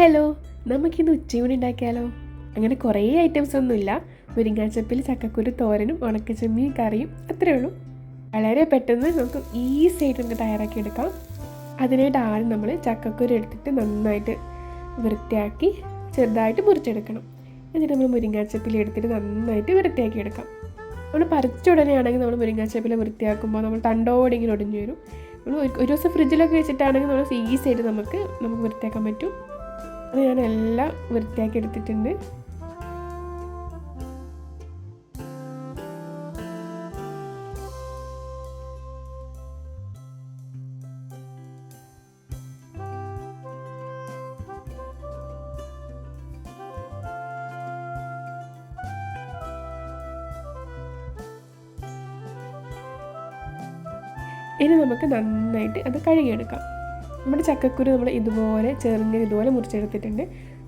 Hello നമുക്കിന്ന് ഉച്ചയൂണ് ഉണ്ടാക്കിയാലോ? അങ്ങനെ കുറേ ഐറ്റംസ് ഒന്നുമില്ല. മുരിങ്ങാച്ചപ്പിൽ ചക്കക്കുരു തോരനും ഉണക്കച്ചമ്മിയും കറിയും അത്രേ ഉള്ളൂ. വളരെ പെട്ടെന്ന് നമുക്ക് ഈസി ആയിട്ട് നമുക്ക് തയ്യാറാക്കി എടുക്കാം. അതിനായിട്ട് ആദ്യം നമ്മൾ ചക്കക്കുരു എടുത്തിട്ട് നന്നായിട്ട് വൃത്തിയാക്കി ചെറുതായിട്ട് മുറിച്ചെടുക്കണം. എന്നിട്ട് നമ്മൾ മുരിങ്ങാച്ചപ്പിൽ എടുത്തിട്ട് നന്നായിട്ട് വൃത്തിയാക്കി എടുക്കാം. നമ്മൾ പറിച്ച ഉടനെ ആണെങ്കിൽ നമ്മൾ മുരിങ്ങാച്ചപ്പിലെ വൃത്തിയാക്കുമ്പോൾ നമ്മൾ തണ്ടോടെ ഇങ്ങനെ ഒടിഞ്ഞു വരും. നമ്മൾ ഒരു ദിവസം ഫ്രിഡ്ജിലൊക്കെ വെച്ചിട്ടാണെങ്കിൽ നമ്മൾ ഈസി ആയിട്ട് നമുക്ക് നമുക്ക് വൃത്തിയാക്കാൻ പറ്റും. അത് ഞാൻ എല്ലാം വൃത്തിയാക്കി എടുത്തിട്ടുണ്ട്. ഇനി നമുക്ക് നന്നായിട്ട് അത് കഴുകിയെടുക്കാം. നമ്മുടെ ചക്കക്കുരു നമ്മൾ ഇതുപോലെ ചെറുങ്ങനെ ഇതുപോലെ മുറിച്ചെടുത്തിട്ടുണ്ട്.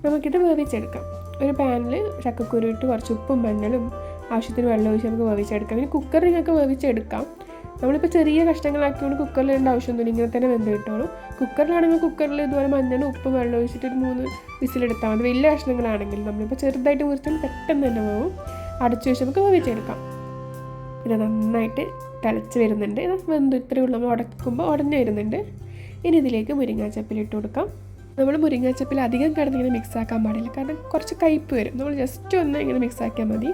നമുക്കിത് വേവിച്ചെടുക്കാം. ഒരു പാനിൽ ചക്കക്കുരു ഇട്ട് കുറച്ച് ഉപ്പും മണ്ണളും ആവശ്യത്തിന് വെള്ളം ഒഴിച്ച് നമുക്ക് വേവിച്ചെടുക്കാം. പിന്നെ കുക്കറിൽ നിങ്ങൾക്ക് വേവിച്ചെടുക്കാം. നമ്മളിപ്പോൾ ചെറിയ കഷ്ണങ്ങളാക്കിയോണ്ട് കുക്കറിൽ ഇടേണ്ട ആവശ്യമൊന്നുമില്ല. ഇങ്ങനെ തന്നെ വെന്ത് കിട്ടുള്ളൂ കുക്കറിലാണെങ്കിൽ കുക്കറിൽ ഇതുപോലെ മഞ്ഞളും ഉപ്പും വെള്ളം ഒഴിച്ചിട്ട് ഒരു മൂന്ന് വിസിലെടുത്താൽ മതി. വലിയ കഷ്ണങ്ങളാണെങ്കിൽ നമ്മളിപ്പോൾ ചെറുതായിട്ട് മുറിച്ചാൽ പെട്ടെന്ന് തന്നെ പോകും അടച്ചു വെച്ച് നമുക്ക് വേവിച്ചെടുക്കാം. ഇത് നന്നായിട്ട് തിളച്ച് വരുന്നുണ്ട്. ഇത് വെന്ത് ഇത്രയേ ഉള്ളൂ. നമ്മൾ ഉടക്കുമ്പോൾ ഉടഞ്ഞു വരുന്നുണ്ട്. ഇനി ഇതിലേക്ക് മുരിങ്ങാച്ചപ്പിൽ ഇട്ട് കൊടുക്കാം. നമ്മൾ മുരിങ്ങാച്ചപ്പിൽ അധികം കിടന്ന് ഇങ്ങനെ മിക്സ് ആക്കാൻ പാടില്ല. കാരണം കുറച്ച് കയ്പ്പ് വരും. നമ്മൾ ജസ്റ്റ് ഒന്ന് ഇങ്ങനെ മിക്സ് ആക്കിയാൽ മതി.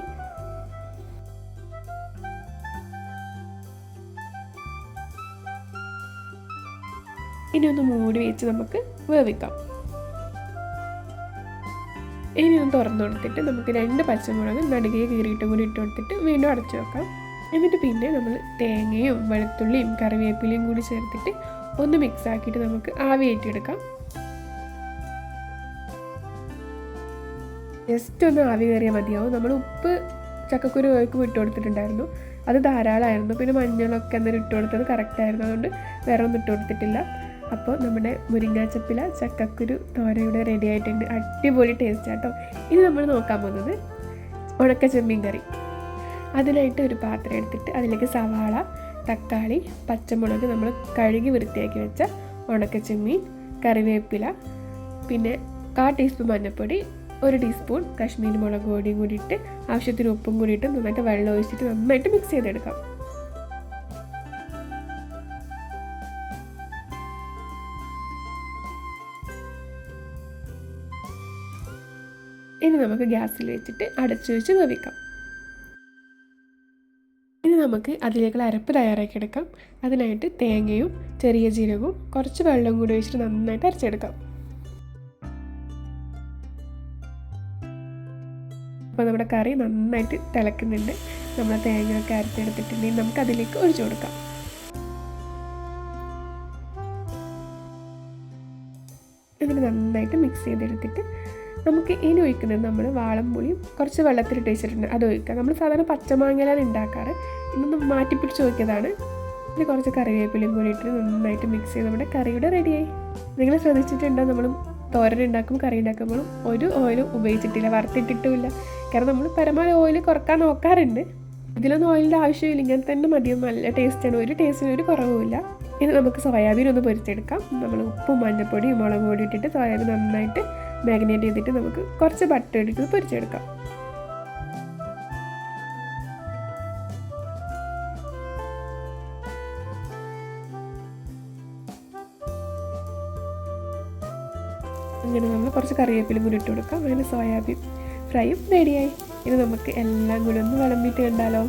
ഇനി ഒന്ന് മൂടി വെച്ച് നമുക്ക് വേവിക്കാം. ഇനി ഒന്ന് തുറന്നു കൊടുത്തിട്ട് നമുക്ക് രണ്ട് പച്ചമുളക് നടുകയെ കീറിയിട്ടും കൂടി ഇട്ട് കൊടുത്തിട്ട് വീണ്ടും അടച്ചു വെക്കാം. എന്നിട്ട് പിന്നെ നമ്മൾ തേങ്ങയും വെളുത്തുള്ളിയും കറിവേപ്പിലയും കൂടി ചേർത്തിട്ട് ഒന്ന് മിക്സ് ആക്കിയിട്ട് നമുക്ക് ആവി കയറ്റിയെടുക്കാം ജസ്റ്റ് ഒന്ന് ആവി കയറിയാൽ മതിയാവും. നമ്മൾ ഉപ്പ് ചക്കക്കുരു വേക്കും ഇട്ട് കൊടുത്തിട്ടുണ്ടായിരുന്നു. അത് ധാരാളമായിരുന്നു. പിന്നെ മഞ്ഞളൊക്കെ അന്നേരം ഇട്ട് കൊടുത്തത് കറക്റ്റായിരുന്നു അതുകൊണ്ട് വേറെ ഒന്നും ഇട്ട് കൊടുത്തിട്ടില്ല. അപ്പോൾ നമ്മുടെ മുരിങ്ങാച്ചപ്പില ചക്കക്കുരു തോരയുടെ റെഡി ആയിട്ടുണ്ട്. അടിപൊളി ടേസ്റ്റ് ആട്ടോ ഇനി നമ്മൾ നോക്കാൻ പോകുന്നത് ഉണക്ക ചെമ്മീൻ കറി. അതിനായിട്ട് ഒരു പാത്രം എടുത്തിട്ട് അതിലേക്ക് സവാള തക്കാളി പച്ചമുളക് നമ്മൾ കഴുകി വൃത്തിയാക്കി വെച്ച ഉണക്ക ചെമ്മീൻ കറിവേപ്പില പിന്നെ കാ ടീസ്പൂൺ മഞ്ഞൾപ്പൊടി ഒരു ടീസ്പൂൺ കാശ്മീരി മുളക് പൊടിയും കൂടിയിട്ട് ആവശ്യത്തിന് ഉപ്പും കൂടിയിട്ട് നന്നായിട്ട് വെള്ളം ഒഴിച്ചിട്ട് നന്നായിട്ട് മിക്സ് ചെയ്തെടുക്കാം. ഇനി നമുക്ക് ഗ്യാസിൽ വെച്ചിട്ട് അടച്ചു വെച്ച് വേവിക്കാം. നമുക്ക് അതിലേക്കുള്ള അരപ്പ് തയ്യാറാക്കി എടുക്കാം. അതിനായിട്ട് തേങ്ങയും ചെറിയ ജീരകവും കുറച്ച് വെള്ളം കൂടി ഒഴിച്ചിട്ട് നന്നായിട്ട് അരച്ചെടുക്കാം. അപ്പോൾ നമ്മുടെ കറി നന്നായിട്ട് തിളക്കുന്നുണ്ട്. നമ്മൾ തേങ്ങയൊക്കെ അരച്ചെടുത്തിട്ടുണ്ടെങ്കിൽ നമുക്ക് അതിലേക്ക് ഒഴിച്ചു കൊടുക്കാം. എന്നിട്ട് നന്നായിട്ട് മിക്സ് ചെയ്തെടുത്തിട്ട് നമുക്ക് ഇനി ഒഴിക്കുന്നത് നമ്മൾ വാളംപുളി കുറച്ച് വെള്ളത്തിലിട്ട് വെച്ചിട്ടുണ്ട്. അത് ഒഴിക്കുക. നമ്മൾ സാധാരണ പച്ചമാങ്ങയിലാണ് ഉണ്ടാക്കാറ്. ഇന്നൊന്ന് മാറ്റിപ്പിടിച്ച് നോക്കിയതാണ് പിന്നെ കുറച്ച് കറിവേപ്പിലയും കൂടി ഇട്ട് നന്നായിട്ട് മിക്സ് ചെയ്ത് നമ്മുടെ കറിയുടെ റെഡിയായി നിങ്ങൾ ശ്രദ്ധിച്ചിട്ടുണ്ടോ? നമ്മൾ തോരൻ ഉണ്ടാക്കും കറി ഉണ്ടാക്കുമ്പോഴും ഒരു ഓയിലും ഉപയോഗിച്ചിട്ടില്ല വറുത്തിട്ടിട്ടുമില്ല. കാരണം നമ്മൾ പരമാവധി ഓയിൽ കുറയ്ക്കാൻ നോക്കാറുണ്ട്. ഇതിലൊന്നും ഓയിലിന്റെ ആവശ്യമില്ല. ഇങ്ങനെ തന്നെ മതിയും നല്ല ടേസ്റ്റാണ് ഒരു ടേസ്റ്റിന് ഒരു കുറവുമില്ല. ഇനി നമുക്ക് സോയാബീൻ ഒന്ന് പൊരിച്ചെടുക്കാം. നമ്മൾ ഉപ്പും മഞ്ഞൾപ്പൊടിയും മുളക് പൊടി ഇട്ടിട്ട് സോയാബീൻ നന്നായിട്ട് മാഗ്നേറ്റ് ചെയ്തിട്ട് നമുക്ക് കുറച്ച് ബട്ടർ ഇട്ടിട്ട് പൊരിച്ചെടുക്കാം. അങ്ങനെ നമ്മൾ കുറച്ച് കറിവേപ്പിലും കൂടി ഇട്ട് കൊടുക്കാം. അങ്ങനെ സോയാബീൻ ഫ്രൈയും റെഡിയായി ഇനി നമുക്ക് എല്ലാം കൂടി ഒന്ന് വിളമ്പിയിട്ട് കണ്ടാലോ?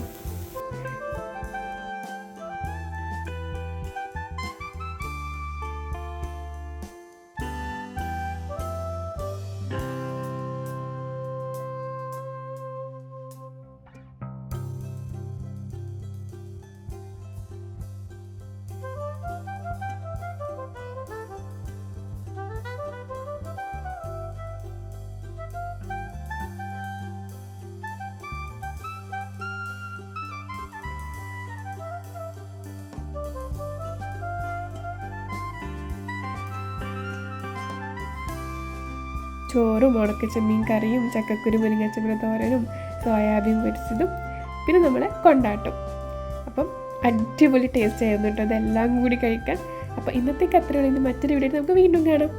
ചോറും ഉണക്കച്ചെമ്മീൻ കറിയും ചക്കക്കുരു മുരിങ്ങച്ചമ്മ തോരനും സോയാബീൻ പൊരിച്ചതും പിന്നെ നമ്മളെ കൊണ്ടാട്ടും. അപ്പം അടിപൊളി ടേസ്റ്റ് ആയിരുന്നു കേട്ടോ അതെല്ലാം കൂടി കഴിക്കാൻ. അപ്പോൾ ഇന്നത്തേക്ക് അത്രയുള്ള. നിന്ന് മറ്റൊരു വീഡിയോ നമുക്ക് വീണ്ടും കാണാം.